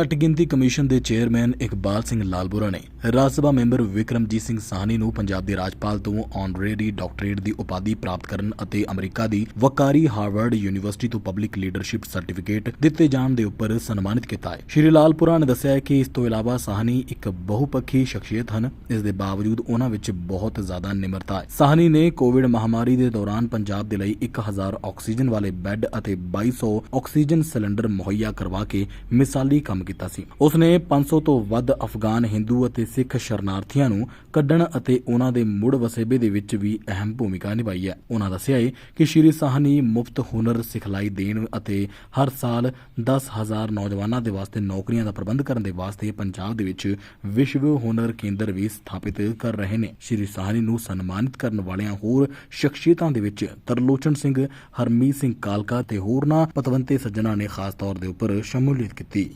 ਘੱਟ ਗਿਣਤੀ ਕਮਿਸ਼ਨ ਦੇ ਚੇਅਰਮੈਨ ਇਕਬਾਲ ਸਿੰਘ ਲਾਲਪੁਰਾ ਨੇ ਰਾਜ ਸਭਾ ਮੈਂਬਰ ਵਿਕਰਮਜੀਤ ਸਿੰਘ ਸਾਹਨੀ ਨੂੰ ਪੰਜਾਬ ਦੇ ਰਾਜਪਾਲ ਤੋਂ ਆਨਰੇਰੀ ਡਾਕਟਰੇਟ ਦੀ ਉਪਾਧੀ ਪ੍ਰਾਪਤ ਕਰਨ ਅਤੇ ਅਮਰੀਕਾ ਦੀ ਵਕਾਰੀ ਹਾਰਵਰਡ ਯੂਨੀਵਰਸਿਟੀ ਤੋਂ ਪਬਲਿਕ ਲੀਡਰਸ਼ਿਪ ਸਰਟੀਫਿਕੇਟ ਦਿੱਤੇ ਜਾਣ ਦੇ ਉੱਪਰ ਸਨਮਾਨਿਤ ਕੀਤਾ ਹੈ। ਸ਼੍ਰੀ ਲਾਲਪੁਰਾ ਨੇ ਦੱਸਿਆ ਕਿ ਇਸ ਤੋਂ ਇਲਾਵਾ ਸਾਹਨੀ ਇੱਕ ਬਹੁਪੱਖੀ ਸ਼ਖਸੀਅਤ ਹਨ। ਇਸ ਦੇ ਬਾਵਜੂਦ ਉਹਨਾਂ ਵਿੱਚ ਬਹੁਤ ਜ਼ਿਆਦਾ ਨਿਮਰਤਾ ਹੈ। ਸਾਹਨੀ ਨੇ ਕੋਵਿਡ ਮਹਾਮਾਰੀ ਦੇ ਦੌਰਾਨ ਪੰਜਾਬ ਦੇ ਲਈ 1000 ਆਕਸੀਜਨ ਵਾਲੇ ਬੈੱਡ ਅਤੇ 2200 ਆਕਸੀਜਨ ਸਿਲੰਡਰ ਮੁਹੱਈਆ ਕਰਵਾ ਕੇ ਮਿਸਾਲੀ ਕੰਮ ਕੀਤਾ ਸੀ। ਉਸ ਨੇ 500 ਤੋਂ ਵੱਧ ਅਫਗਾਨ, ਹਿੰਦੂ ਅਤੇ ਸਿੱਖ ਸ਼ਰਨਾਰਥੀਆਂ ਨੂੰ ਕੱਢਣ ਅਤੇ ਉਹਨਾਂ ਦੇ ਮੁੜ ਵਸੇਬੇ ਦੇ ਵਿੱਚ ਵੀ ਅਹਿਮ ਭੂਮਿਕਾ ਨਿਭਾਈ ਹੈ। ਉਹਨਾਂ ਦੱਸਿਆ ਹੈ ਕਿ ਸ਼੍ਰੀ ਸਾਹਨੀ ਮੁਫਤ ਹੁਨਰ ਸਿਖਲਾਈ ਦੇਣ ਅਤੇ ਹਰ ਸਾਲ 10000 ਨੌਜਵਾਨਾਂ ਦੇ ਵਾਸਤੇ ਨੌਕਰੀਆਂ ਦਾ ਪ੍ਰਬੰਧ ਕਰਨ ਦੇ ਵਾਸਤੇ ਪੰਜਾਬ ਦੇ ਵਿੱਚ ਵਿਸ਼ਵ ਹੁਨਰ ਕੇਂਦਰ ਵੀ ਸਥਾਪਿਤ ਕਰ ਰਹੇ ਨੇ। ਸ਼੍ਰੀ ਸਾਹਨੀ ਨੂੰ ਸਨਮਾਨਿਤ ਕਰਨ ਵਾਲਿਆਂ ਹੋਰ ਸ਼ਖਸੀਅਤਾਂ ਦੇ ਵਿੱਚ ਤਰਲੋਚਨ ਸਿੰਘ, ਹਰਮੀਤ ਸਿੰਘ ਕਾਲਕਾ ਤੇ ਹੋਰਨਾਂ ਪਤਵੰਤੇ ਸੱਜਣਾ ਨੇ ਖਾਸ ਤੌਰ ਦੇ ਉੱਪਰ ਸ਼ਮੂਲੀਅਤ ਕੀਤੀ।